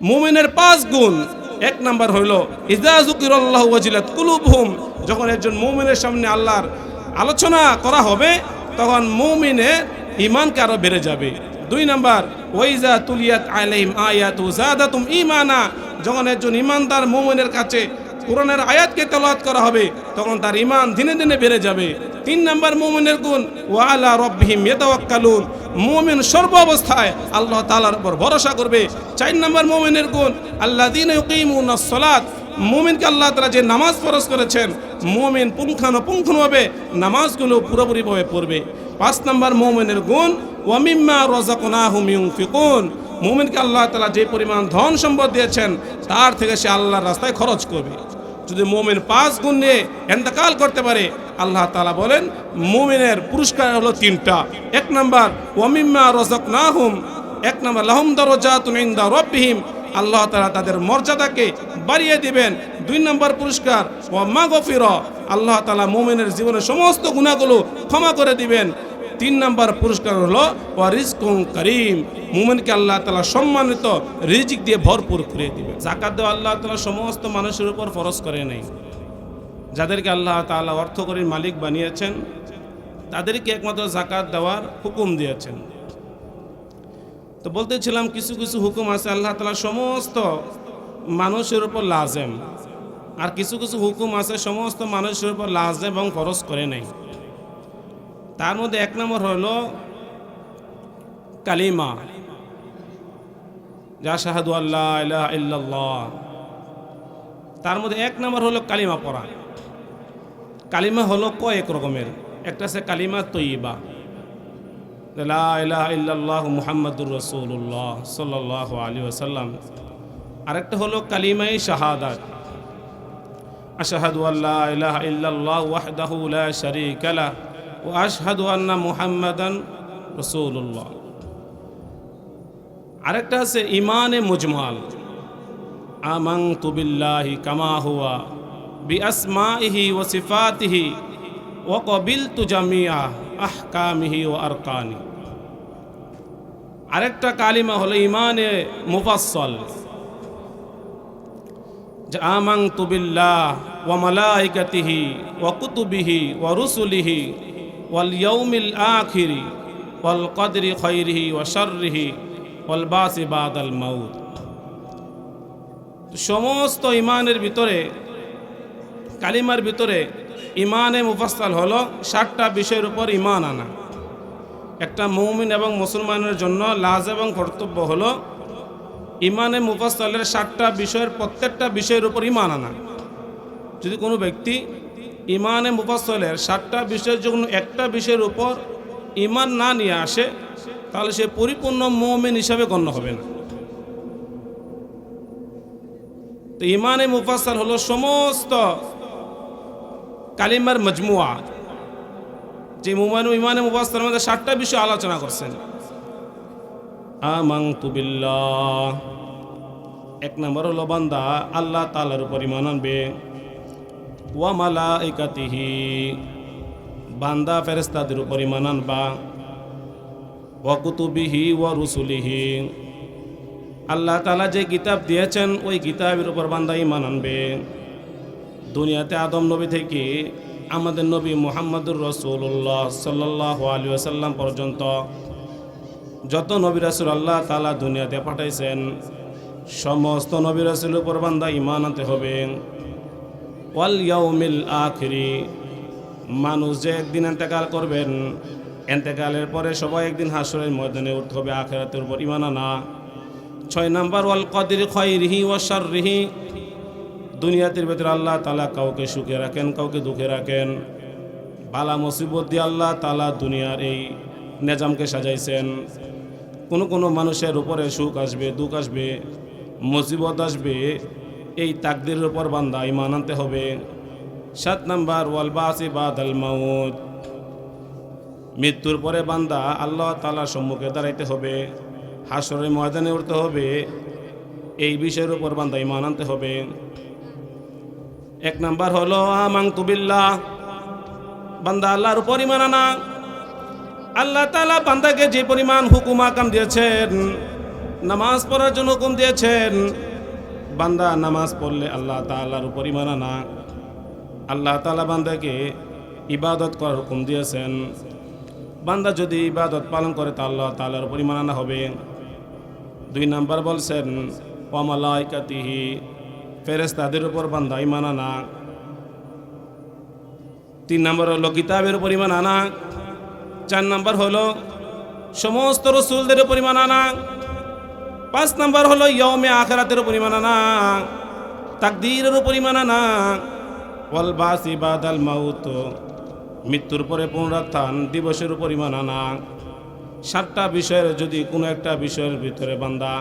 মুমিনের পাঁচ গুণ। এক নাম্বার হইল ইজাজুকিরাল্লাহ ওয়াজিলাত কুলুবহুম। যখন একজন মুমিনের সামনে আল্লাহর আলোচনা করা হবে, তখন মুমিনের ইমানকে আরও বেড়ে যাবে। দুই নাম্বার ওয়াইজা তুলিয়াত আলাইহিম আয়াতু জাদাতুম ঈমানা। যখন একজন ইমানদার মুমিনের কাছে কোরআনের আয়াতকে তেলাওয়াত করা হবে, তখন তার ইমান দিনে দিনে বেড়ে যাবে। তিন নাম্বার মুমিনের গুণ ওয়ালা রব্বিহিম ইয়াতাওয়াক্কালুন। মুমিন সর্ব অবস্থায় আল্লাহ তালার উপর ভরসা করবে। চার নম্বর মুমিনের গুণ আল্লাহ দিন সালাত। মুমিনকে আল্লাহ তাআলা যে নামাজ ফরজ করেছেন, মুমিন পুঙ্খানুপুঙ্খভাবে নামাজগুলো পুরোপুরিভাবে পড়বে। পাঁচ নম্বর মুমিনের গুণ ওয়ামিম্মা রাযাকনাহুম ইউনফিকুন। মুমিনকে আল্লাহ তাআলা যে পরিমাণ ধন সম্পদ দিয়েছেন, তার থেকে সে আল্লাহর রাস্তায় খরচ করবে। যদি মোমেন পাঁচ গুণ নিয়ে এন্তেকাল করতে পারে, আল্লাহ তালা বলেন, মোমেনের পুরস্কার হলো তিনটা। এক নাম্বার ওয়ামিম্মা রজক নাহুম এক নাম্বার, লাহুম দরজা তুমিন্দা রব্বিহিম। আল্লাহ তালা তাদের মর্যাদাকে বাড়িয়ে দিবেন। দুই নম্বর পুরস্কার ওয়াম্মা গফির আল্লাহ তালা মোমেনের জীবনের সমস্ত গুণাগুলো ক্ষমা করে দিবেন। তিন নাম্বার পুরস্কার হলো ওয়ারিজকুম করিম। মুমিনকে আল্লাহ তালা সম্মানিত রিজিক দিয়ে ভরপুর করে দিবে। জাকাত দেওয়া আল্লাহ তালা সমস্ত মানুষের উপর ফরজ করে নেই। যাদেরকে আল্লাহ তাআলা অর্থ করে মালিক বানিয়েছেন, তাদেরকে একমাত্র জাকাত দেওয়ার হুকুম দিয়েছেন। তো বলতেছিলাম, কিছু কিছু হুকুম আছে আল্লাহ তালা সমস্ত মানুষের উপর লাজেম। আর কিছু কিছু হুকুম আছে সমস্ত মানুষের উপর লাজেম এবং ফরজ করে নেই। তার মধ্যে এক নম্বর হলো কালিমা। যা শাহাদু আল্লাহ তার মধ্যে এক নম্বর হলো কালিমা পড়া। কালিমা হলো কয়েক রকমের। একটা আছে কালিমা তৈবা মুহাম্মাদুর রাসূলুল্লাহ সাল্লাল্লাহু আলাইহি ওয়াসাল্লাম। আরেকটা হলো কালিমাই শাহাদাত। আশহাদু আল্লা ইলাহা ইল্লাল্লাহ ওয়াহদাহু লা ও আশহাদু আন্না মুহাম্মাদান রসুল্লাহ আরেকটা আছে ইমানে মুজমাল। আমাং তুবিল্লাহি কামা হুয়া বি আসমাইহি ও সিফাতিহি ও কবিল তু জামিয়া আহকামিহি ও আরকানি। আরেকটা কালিমা হলো ইমানে মুফাসল আমাং তুবিল্লাহ ও মালাইকাতিহি ও কুতুবিহি ও রুসুলিহি واليوم الآخر والقدر خيره وشره والباس بعد الموت সমস্ত ইমানের ভিতরে কালিমার ভিতরে ইমানে মুফাস্তাল হলো ষাটটা বিষয়ের উপর ইমান আনা একটা মৌমিন এবং মুসলমানের জন্য লাজ এবং কর্তব্য হলো ইমানে মুফাস্তালের ষাটটা বিষয়ের প্রত্যেকটা বিষয়ের উপর ইমান আনা যদি কোনো ব্যক্তি ইমানে মুফাসলের সাতটা বিষয়ের জন্য একটা বিষয়ের উপর ইমান না নিয়ে আসে, তাহলে সে পরিপূর্ণ মোমেন হিসাবে গণ্য হবে না। তো ইমানে মুফাসল হলো সমস্ত কালিমার মজমুয়া। যে মুমানু ইমানে মুফাসলের মধ্যে ষাটটা বিষয় আলোচনা করছেন। আমাং তুবিল্লাহ এক নম্বর হলো বান্দা, আল্লাহ তালার উপর ইমান আনবে। ওয়া মালা একাতিহি বান্দা ফেরেস্তাদের উপর ইমান আনবা। ওয়া কুতুবিহি ওয়া রুসুলিহি। আল্লাহ তালা যে কিতাব দিয়েছেন, ওই কিতাবের উপর বান্দা ইমান আনবে। দুনিয়াতে আদম নবী থেকে আমাদের নবী মোহাম্মদুর রসুল্লাহ সাল্লাহ আলী আসাল্লাম পর্যন্ত যত নবী রাসুল আল্লাহ তালা দুনিয়াতে পাঠাইছেন, সমস্ত নবী রাসুলের উপর বান্দা ইমান আনতে হবে। ওয়াল মানুষ যে একদিন এন্তেকাল করবেন, এন্তেকালের পরে সবাই একদিন হাসরের ময়দানে উঠতে হবে আখেরাতের উপর ইমান না ছয় নাম্বার ওয়াল কদির খয়রিহি ও শাররিহি। দুনিয়াতের ভেতরে আল্লাহ তালা কাউকে সুখে রাখেন, কাউকে দুঃখে রাখেন। বালা মুসিবত দিয়ে আল্লাহ তালা দুনিয়ার এই নেজামকে সাজাইছেন। কোনো কোনো মানুষের উপরে সুখ আসবে, দুঃখ আসবে, মুসিবত আসবে। এই তাকদির উপর বান্দা ইমান আনতে হবে। সাত নাম্বার, ওয়াল বাসি বাদাল মাউত। মৃত্যুর পরে বান্দা আল্লাহ তালার সম্মুখে দাঁড়াইতে হবে। হাসরের ময়দানে উঠতে হবে। এই বিষয়ের উপর বান্দা ইমান আনতে হবে। এক নাম্বার হলো আমাং তুবিল্লাহ বান্দা আল্লাহর উপর ইমান আনা। আল্লাহ তালা বান্দাকে যে পরিমাণ হুকুম আকাম দিয়েছেন, নামাজ পড়ার জন্য হুকুম দিয়েছেন বান্দা নামাজ পড়লে আল্লাহ তাআলার উপর ইমান আনা। আল্লাহ তাআলা বান্দাকে ইবাদত করার হুকুম দিয়েছেন। বান্দা যদি ইবাদত পালন করে, তা আল্লাহ তাআলার উপর ইমান আনা হবে। দুই নাম্বার বলছেন ওয়ামালাইকাতিহি ফেরেস্তাদের উপর বান্দা ইমান আনা। তিন নম্বর হলো কিতাবের পরিমাণ আনা। চার নম্বর হলো, সমস্ত রসুলদের পরিমাণ আনা। পাঁচ নম্বর হলো ইয়মে আখরাতের পরিমাণ আনা, তাকদীরের পরিমাণ আনা। ওয়াল বাসি বাদাল মাউত, মৃত্যুর পরে পুনরুত্থান, দিবসের পরিমাণ আনা। সাতটা বিষয়ের যদি কোনো একটা বিষয়ের ভিতরে বান্দা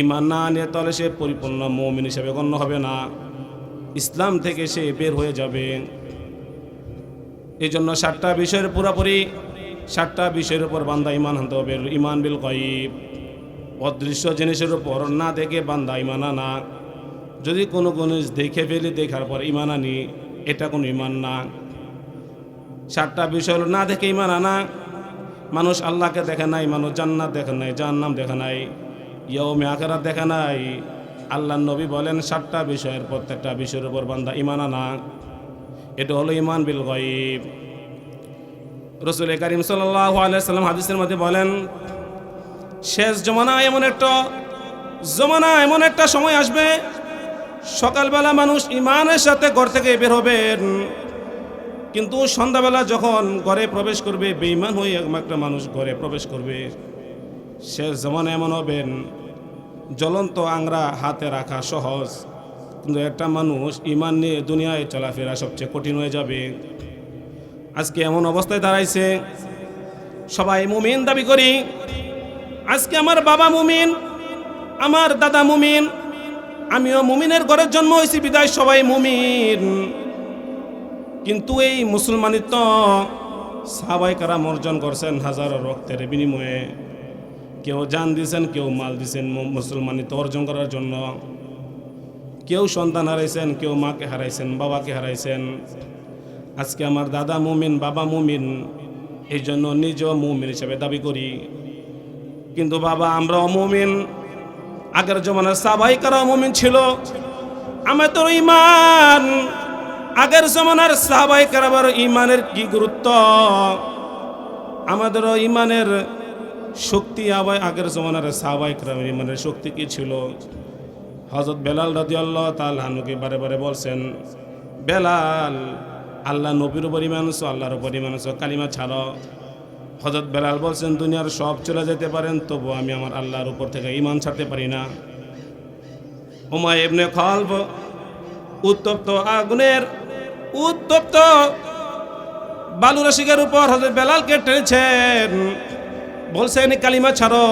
ইমান না আনে, তাহলে সে পরিপূর্ণ মৌমিন হিসেবে গণ্য হবে না। ইসলাম থেকে সে বের হয়ে যাবে। এই জন্য সাতটা বিষয়ের পুরোপুরি, সাতটা বিষয়ের উপর বান্দা ইমান আনতে হবে, ইমান বিল কয়েব অদৃশ্য জিনিসের উপর না দেখে বান্দা ইমান আনা যদি কোনো জিনিস দেখে ফেলি, দেখার পর ইমান আনি, এটা কোনো ইমান না। সাতটা বিষয় না দেখে ইমান আনা। মানুষ আল্লাহকে দেখে নাই, মানুষ জান্নাত দেখে নাই জান্নাম দেখে নাই ইয়মে আখেরাত দেখে নাই। আল্লাহ নবী বলেন, সাতটা বিষয়ের প্রত্যেকটা বিষয়ের উপর বান্দা ইমান আনা। এটা হলো ইমান বিল গয়ব। রসুল করিম সাল্লাহ আলিয়া সাল্লাম হাদিসের মধ্যে বলেন শেষ জমানা এমন একটা জমানা, এমন একটা সময় আসবে, সকালবেলা মানুষ ইমানের সাথে ঘর থেকে বের হবেন। কিন্তু সন্ধ্যাবেলা যখন ঘরে প্রবেশ করবে বেইমান হয়ে একটা মানুষ ঘরে প্রবেশ করবে। শেষ জমানা এমন হবেন জ্বলন্ত আংরা হাতে রাখা সহজ। কিন্তু একটা মানুষ ইমান নিয়ে দুনিয়ায় চলাফেরা সবচেয়ে কঠিন হয়ে যাবে। আজকে এমন অবস্থায় দাঁড়াইছে, সবাই মুমিন দাবি করি আজকে আমার বাবা মুমিন, আমার দাদা মুমিন, আমিও মুমিনের ঘরের জন্ম হয়েছি, বিদায় সবাই মুমিন। কিন্তু এই মুসলমানিত্ব সাহাবাই কারাম অর্জন করছেন হাজারো রক্তের বিনিময়ে। কেউ জান দিয়েছেন কেউ মাল দিয়েছেন মুসলমানিত্ব অর্জন করার জন্য। কেউ সন্তান হারাইছেন, কেউ মাকে হারাইছেন, বাবাকে হারাইছেন। আজকে আমার দাদা মুমিন, বাবা মুমিন, এই জন্য নিজ মুমিন হিসেবে দাবি করি। কিন্তু বাবা, আমরা মুমিন আগের জমানার সাবাই কারা মুমিন ছিল। আমার তোর ইমান আগের জমানার সাহাবাই কারাবার ইমানের কি গুরুত্ব? আমাদেরও ইমানের শক্তি আবার আগের জমানার সাহাবাই কারামের ইমানের শক্তি কি ছিল? হজরত বেলাল রাজি আল্লাহ তালহানুকে বারে বারে বলছেন, বেলাল, আল্লাহ নবীর উপর মানুষ আল্লাহর উপর মানুষ কালিমা ছাড়ো। হজরত বেলাল বলছেন, দুনিয়ার সব চলে যেতে পারেন, তবু আমি আমার আল্লাহর উপর থেকে ইমান ছাড়তে পারি না। হুমায় এমনি খল্প উত্তপ্ত আগুনের উত্তপ্ত বালুরাশিকের উপর হজরত বেলালকে টেনেছেন, বলছেন, কালিমা ছাড়ো।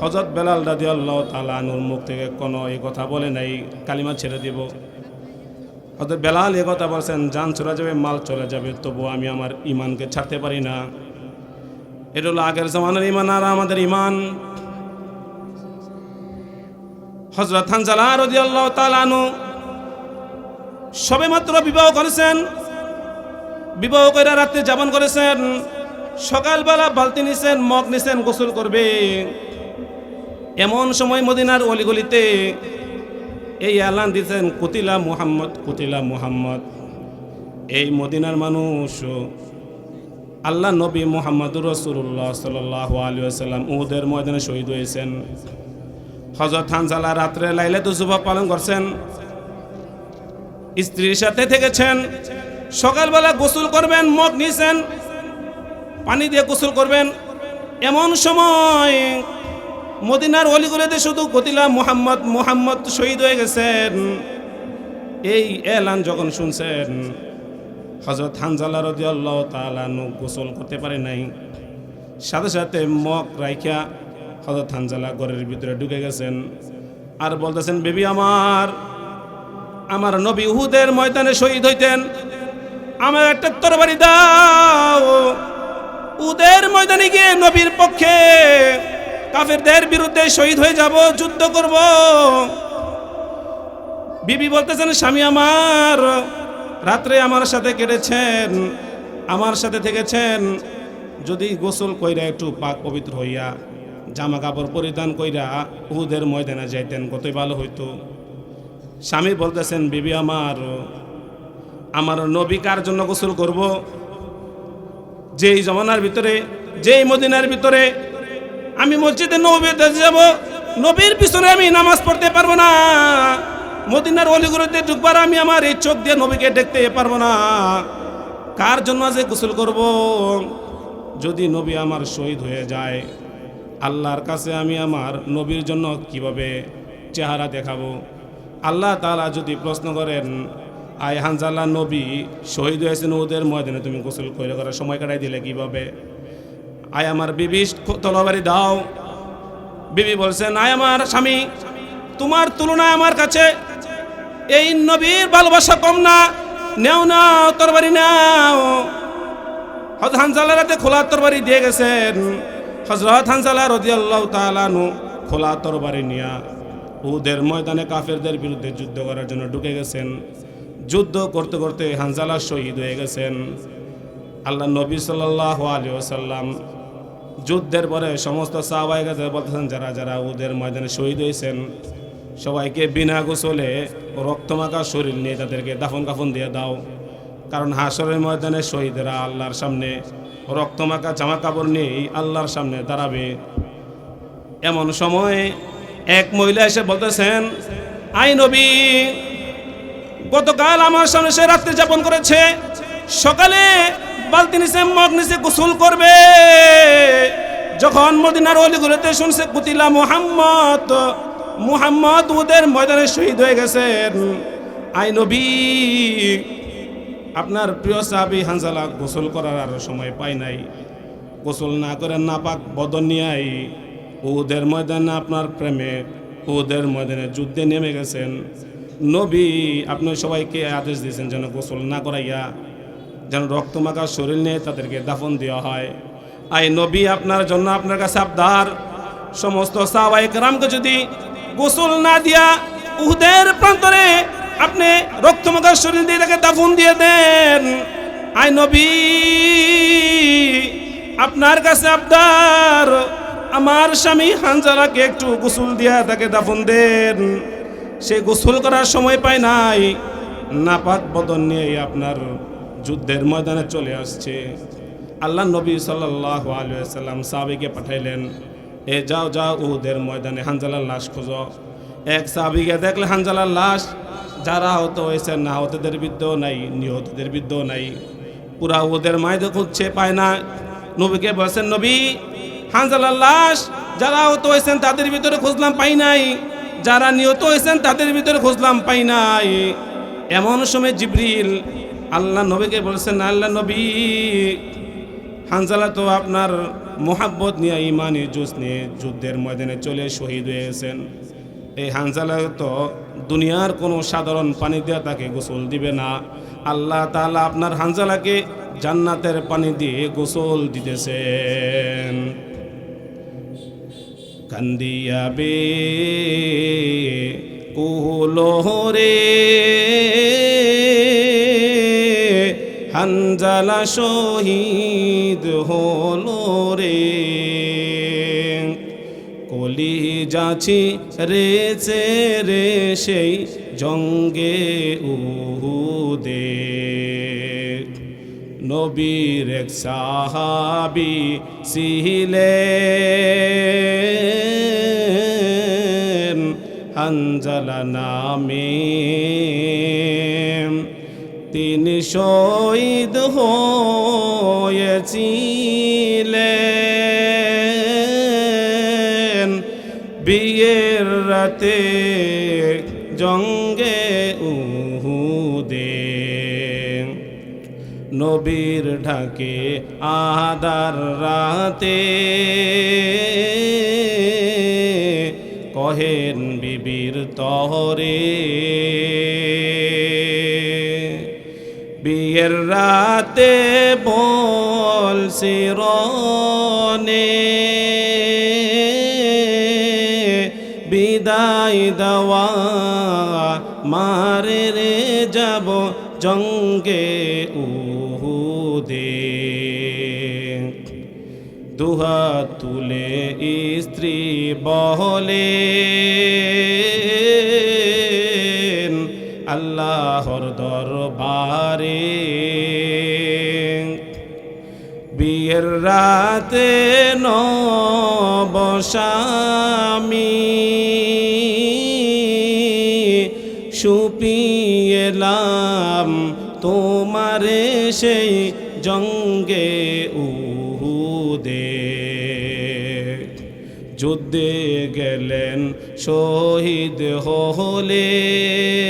হজরত বেলাল রাজি আল্লাহ তালানুর মুখ থেকে কোনো এই কথা বলে নাই, কালিমা ছেড়ে দিব। হজরত বেলাল এ কথা বলছেন যান চলে যাবে, মাল চলে যাবে, তবু আমি আমার ইমানকে ছাড়তে পারি না। এটা হলো আগের জমানের ইমান আর আমাদের ইমান হজরত হানজালা সবে মাত্র বিবাহ করেছেন। বিবাহ করে রাত্রে যাপন করেছেন। সকালবেলা বালতি নিছেন, মগ নিছেন, গোসল করবে। এমন সময় মদিনার অলিগলিতে এই এলান দিতেন কুতিলা মুহাম্মদ কুতিলা মুহাম্মদ। এই মদিনার মানুষ আল্লাহ নবী মোহাম্মদুর রসুল্লাহ সাল্লাহ আলী আসাল্লাম উহুদের ময়দানে শহীদ হয়েছেন। হজরত হানজালা রাত্রে লাইলে যুবক পালন করছেন। স্ত্রীর সাথে থেকেছেন। সকালবেলা গোসল করবেন মগ নিয়েছেন পানি দিয়ে গোসল করবেন। এমন সময় মদিনার অলিগুলিতে শুধু কতিলা মোহাম্মদ মোহাম্মদ শহীদ হয়ে গেছেন। এই এলান যখন শুনছেন হজরত হানজালা রদি আল্লাহ তালানু গোসল করতে পারে নাই। সাথে সাথে মগ রাইখা হজরত হানজালা ঘরের ভিতরে ঢুকে গেছেন আর বলতেছেন, বেবি আমার আমার নবী উহুদের ময়দানে শহীদ হইতেন। আমার একটা তরবারি দাও। উদের ময়দানে গিয়ে নবীর পক্ষে কাফেরদের বিরুদ্ধে শহীদ হয়ে যাব, যুদ্ধ করব। বিবি বলতেছেন, স্বামী আমার রাত্রে আমার সাথে কেটেছেন, আমার সাথে থেকেছেন। যদি গোসল কইরা একটু পাক পবিত্র হইয়া, জামা কাপড় পরিধান কইরা উহুদের ময়দানে যাইতেন, কতই ভালো হইতো। স্বামী বলতেছেন, বিবি আমার আমার নবী কার জন্য গোসল করব? যেই জমানার ভিতরে, যেই মদিনার ভিতরে আমি মসজিদে নবীতে যাব, নবীর পিছনে আমি নামাজ পড়তে পারব না। মদিনার অলিগুলোতে ঢুকবার আমি আমার এই চোখ দিয়ে নবীকে দেখতে পারব না। কার জন্য আজ গোসল করব? যদি নবী আমার শহীদ হয়ে যায়, আল্লাহর কাছে আমি আমার নবীর জন্য কীভাবে চেহারা দেখাবো? আল্লাহ তালা যদি প্রশ্ন করেন, আয় হানজাল্লাহ নবী, শহীদ হয়েছেন ওদের ময়দানে, তুমি গোসল করে করার সময় কাটাই দিলে কীভাবে? আয় আমার বিবি, তলবারি দাও। বিবি বলছেন, আয় আমার স্বামী, তোমার তুলনায় আমার কাছে এই নবীর ভালোবাসা কম না। নেও নাও তরবারি নাও। হজরত হানজালার হাতে খোলা তরবারি দিয়ে গেছেন। হজরত হানজালা রদি আল্লাহ তালানু খোলা তরবারি নিয়া উদের ময়দানে কাফেরদের বিরুদ্ধে যুদ্ধ করার জন্য ঢুকে গেছেন। যুদ্ধ করতে করতে হানজালা শহীদ হয়ে গেছেন। আল্লাহ নবী সাল্লাহ আলী ওসাল্লাম যুদ্ধের পরে সমস্ত সাহবাই গাছে বলতেছেন, যারা যারা ওদের ময়দানে শহীদ হয়েছেন সবাইকে বিনা গোসলে রক্তমাখা শরীর নিয়ে তাদেরকে দাফন কাফন দিয়ে দাও। কারণ হাসরের ময়দানে শহীদেরা আল্লাহর সামনে রক্তমাখা জামা কাপড় নিয়েই আল্লাহর সামনে দাঁড়াবে। এমন সময় এক মহিলা এসে বলতেছেন আই নবী, গতকাল আমার সামনে সে রাত্রি যাপন করেছে। সকালে বালতি নিচে, মগ নিচে গোসল করবে। যখন মদিনার অলিগুলোতে শুনছে, কুতিলা মোহাম্মদ মুহাম্মদ ওদের ময়দানে শহীদ হয়ে গেছেন। আই নবী, আপনার প্রিয় সাহাবি হানজালা গোসল করার আর সময় পায় নাই। গোসল না করে নাপাক বদন নিয়াই ওদের ময়দানে আপনার প্রেমে, ওদের ময়দানে যুদ্ধে নেমে গেছেন। নবী, আপনি সবাইকে আদেশ দিয়েছেন যেন গোসল না করাইয়া যেন রক্তমাখা শরীর নিয়ে তাদেরকে দাফন দেওয়া হয়। আই নবী, আপনার জন্য আপনার কাছে আবদার। সমস্ত সাহবাই রামকে যদি গোসল না দিয়া উহুদের প্রান্তরে আপনি রক্তমাখা শরীর দিয়ে তাকে দাফন দিয়ে দেন। আই নবী, আপনার কাছে আবদার। আমার স্বামী হানজালাকে একটু গোসল দিয়া তাকে দাফন দেন। সে গোসল করার সময় পায় নাই। নাপাক বদন নিয়ে আপনার যুদ্ধের ময়দানে চলে আসছে। আল্লাহ নবী সাল্লাহ আলু সাল্লাম সাহাবিকে পাঠাইলেন। এ যাও যাও, উহুদের ময়দানে হানজালার লাশ খোঁজো। এক সাহাবিকে দেখলে হানজালার লাশ, যারা আহত হয়েছে, না আহতদের বিদ্যও নাই, নিহতদের বিদ্যও নাই। পুরা ওদের মায়েদের খুঁজছে, পায় না। নবীকে বলছেন, নবী হানজালার লাশ, যারা আহত হয়েছেন, তাদের ভিতরে খুঁজলাম, পাই নাই। যারা নিহত হয়েছেন, তাদের ভিতরে খুঁজলাম, পাই নাই। এমন সময় জিবরিল আল্লাহ নবীকে বলছেন, আল্লাহ নবী, হানজালা তো আপনার মোহাব্বত নিয়ে, ইমানি জুস নিয়ে যুদ্ধের ময়দানে চলে শহীদ হয়েছেন। এই হানজালা তো দুনিয়ার কোনো সাধারণ পানি দিয়ে তাকে গোসল দিবে না। আল্লাহ তাআলা আপনার হানজালাকে জান্নাতের পানি দিয়ে গোসল দিতেছেন। কান্দিয়াবে কুলোরে হানজালা শহীদ হলো রে। কলি যাচ্ছি রেছে রে সেই জঙ্গে উহুদে। নবীর সাহাবি ছিলেন। হানজালা নামে তিনি শহীদ হয়েছিলেন বিয়ের রাতে জঙ্গে উহুদে। নবীর ঢাকে আদার রাতে। কহেন বিবির তহরে বিয়ের রাতে বল সিরনে বিদায় দেওয়া মারে রে যাব জঙ্গে উহুদে। দুহাত তুলে স্ত্রী বহলে। আল্লাহর দরবারে বিয়ের রাতে নবসামি সুপিয়েলাম তোমারে সেই জঙ্গে উহুদে। যুদ্ধে গেলেন শহীদ হলেন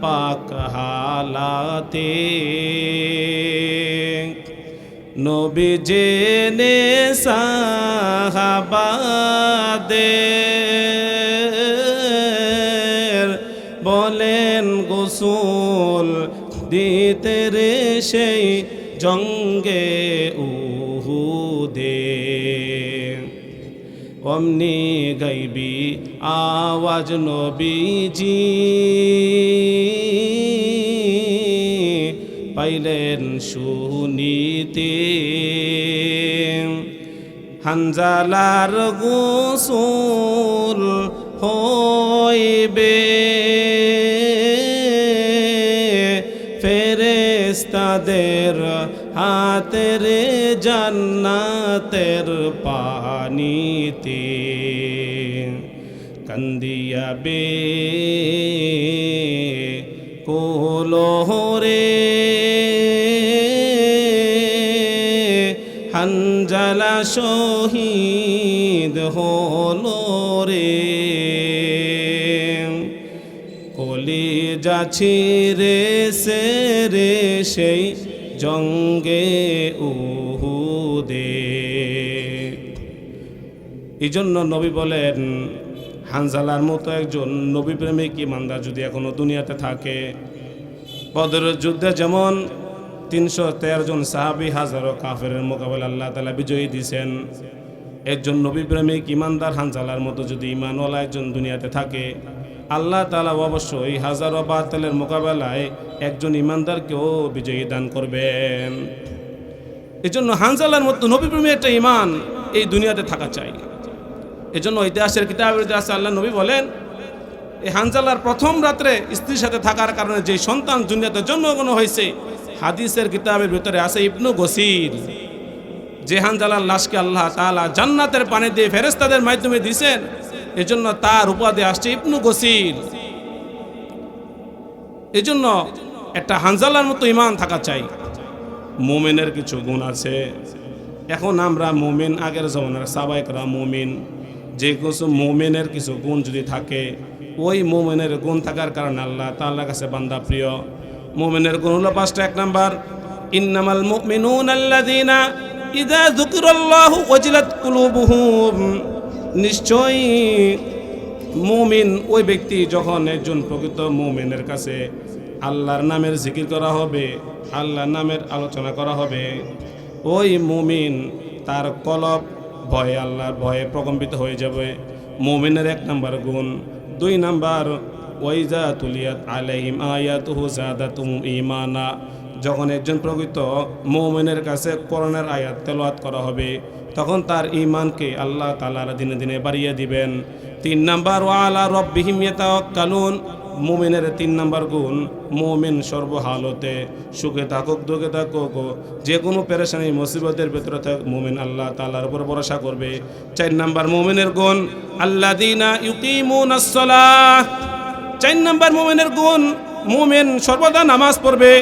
নাপাক হালাতে নবী জেনে সাহাবাদের বলেন গোসল দিতে রে সেই জঙ্গে উহুদে। অমনি গাইবি আওয়াজ নবীজি। পাইলেন শুনিতে হানজালার গোসল হইবে। ফেরেস্তাদের হাতের জান্নাতের পানিতে কান্দিয়াবে কোলহরে হানজালা শহীদ হলো রে। কলি যাচ্ছি রে সে রে সেই জঙ্গে উহুদে এই জন্য নবী বলেন, হানজালার মতো একজন নবী প্রেমিক ইমানদার যদি এখনও দুনিয়াতে থাকে। বদরের যুদ্ধে যেমন তিনশো তেরো জন সাহাবি হাজারো কাফের মোকাবেলা আল্লাহ তালা বিজয়ী দিয়েছেন একজন নবী প্রেমিক ইমানদার হানজালার মতো যদি ইমানওয়ালা একজন দুনিয়াতে থাকে, আল্লাহ তালা অবশ্যই হাজারো বাতিলের মোকাবেলায় একজন ইমানদারকেও বিজয়ী দান করবেন। এই জন্য হানজালার মতো নবী নবীপ্রেমী একটা ইমান এই দুনিয়াতে থাকা চাই। এই জন্য ইতিহাসের কিতাবের ইতিহাসে আল্লাহ নবী বলেন, এই হানজালার প্রথম রাত্রে স্ত্রীর সাথে থাকার কারণে যে সন্তান দুনিয়াতে জন্মগ্রহণ হয়েছে, হাদিসের কিতাবের ভিতরে আছে ইবনু গসির। যে হানজালার লাশকে আল্লাহ তাআলা জান্নাতের পানি দিয়ে ফেরেস্তাদের মাধ্যমে দিয়েছেন, এজন্য তার উপাধি আসছে ইবনু গসির। এজন্য একটা হানজালার মতো ইমান থাকা চাই। মোমেনের কিছু গুণ আছে। এখন আমরা মোমিন আগের জমানার সাবাইকরা মোমিন। যে কিছু মোমেনের কিছু গুণ যদি থাকে, ওই মোমেনের গুণ থাকার কারণে আল্লাহ তাল্লাহ কাছে বান্দা প্রিয়। মোমেনের গুণ হলো পাঁচটা, এক নাম্বার, ইন্নামাল মুমিনুন আল্লাযীনা ইযা যুকিরাল্লাহু ওয়াজিলাত কুলুবুহুম। নিশ্চয়ই মুমিন ওই ব্যক্তি যখন একজন প্রকৃত মুমিনের কাছে আল্লাহর নামের জিকির করা হবে, আল্লাহর নামের আলোচনা করা হবে, ওই মুমিন তার কলব ভয়ে আল্লাহর ভয়ে প্রকম্পিত হয়ে যাবে। মুমিনের এক নাম্বার গুণ। দুই নাম্বার, ওয়াইজা তুলিয়াত আলাইহিম আয়াতুহু জাদাতুম ইমানা যখন একজন প্রকৃত মুমিনের কাছে করোনার আয়াত তেলাওয়াত করা হবে, তখন তার ইমানকে আল্লাহ তাআলা দিনে দিনে বাড়িয়ে দিবেন। তিন নাম্বার ওয়ালা রব্বিহিম ইয়াতাওয়াক্কালুন। মুমিনের তিন নাম্বার গুণ, মুমিন সর্বহালতে সুখে থাকুক, দুঃখে থাকুক যে কোনো পেরেশানি, মুসিবতের ভেতরে থাকুক, মোমেন আল্লাহ তাআলার উপর ভরসা করবে। চার নাম্বার মোমেনের গুণ, আল্লাযীনা ইউকিমুনাস সালাহ। চার নাম্বার মোমেনের গুণ, মোমেন সর্বদা নামাজ পড়বে।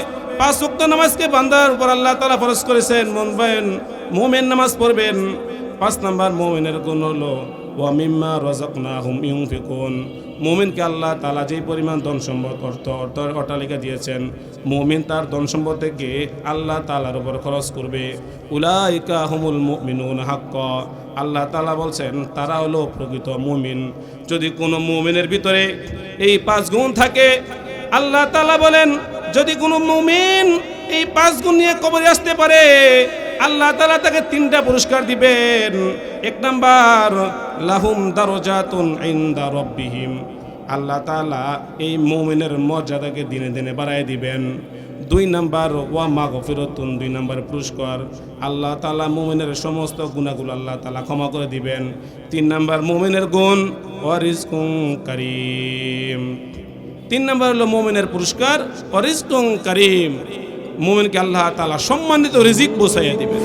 পাঁচ ওয়াক্ত নামাজকে বান্দার উপর আল্লাহ তালা ফরজ করেছেন মুনবেন মোমেন নামাজ পড়বেন। পাঁচ নাম্বার মোমেনের গুণ হলো, ওয়া মিম্মা রাযাকনাহুম ইউনফিকুন। মুমিনকে আল্লাহ তালা যেই পরিমাণ ধন সম্পদ অর্থ অর্থ অট্টালিকা দিয়েছেন, মুমিন তার ধন সম্পদ থেকে আল্লাহ তালার উপর খরচ করবে। উলাইকা হুমুল মিনুন হাক্ক। আল্লাহ তালা বলছেন তারা হলো প্রকৃত মুমিন। যদি কোনো মুমিনের ভিতরে এই পাঁচ গুণ থাকে, আল্লাহ তালা বলেন, যদি কোনো মুমিন এই পাঁচ গুণ নিয়ে কবরে আসতে পারে, আল্লাহ তালা তাকে তিনটা পুরস্কার দিবেন। এক নাম্বার লাহুম দারজাতুন ইনদা রাব্বিহিম। আল্লাহ তালা এই মুমিনের মর্যাদাকে দিনে দিনে বাড়ায় দিবেন। দুই নাম্বার, ওয়া মা গফিরতুন দুই নাম্বার পুরস্কার। আল্লাহ তালা মুমিনের সমস্ত গুণাগুলো আল্লাহ তালা ক্ষমা করে দিবেন। তিন নাম্বার, মুমিনের গুণ ওয়ারিজকুম করিম। তিন নাম্বার হলো মুমিনের পুরস্কার ওয়ারিজকুম করিম। মুমিনকে আল্লাহ তালা সম্মানিত রিজিক বসাইয়া দিবেন।